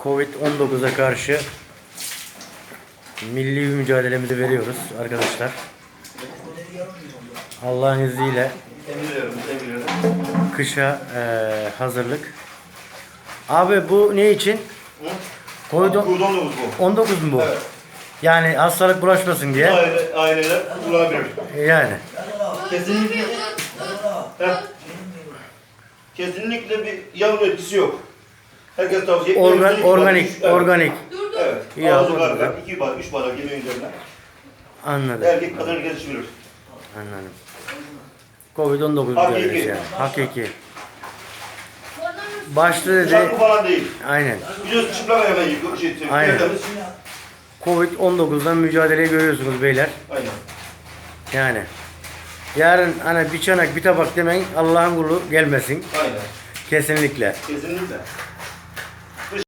Covid-19'a karşı milli mücadelemizi veriyoruz arkadaşlar. Allah'ın izniyle kışa eee, hazırlık. Abi bu ne için? Covid Kudonumuz bu. 19 mu bu? Evet. Yani hastalık bulaşmasın diye. Aile, aileler bulabilir. Yani. Kesinlikle Heh. Kesinlikle bir yan etkisi yok. Herkes tavsiye ediyor. Organ, organik, bardak, üç- evet. organik. Evet. İyi, Ağzı bardak, iki bardak, üç bardak yemeğin üzerine. Anladım. Erkek kadın herkes içilir. Anladım. Covid-19 Hakiki. diyoruz yani. Hakiki. Başta dedi. Şarkı falan değil. Aynen. Biliyorsun çıplak hemen yıkıyor. Şey, Aynen. tertemiz. Covid-19'dan mücadeleyi görüyorsunuz beyler. Aynen. Yani. Yarın hani bir çanak bir tabak demeyin Allah'ın kulu gelmesin. Aynen. Kesinlikle. Kesinlikle.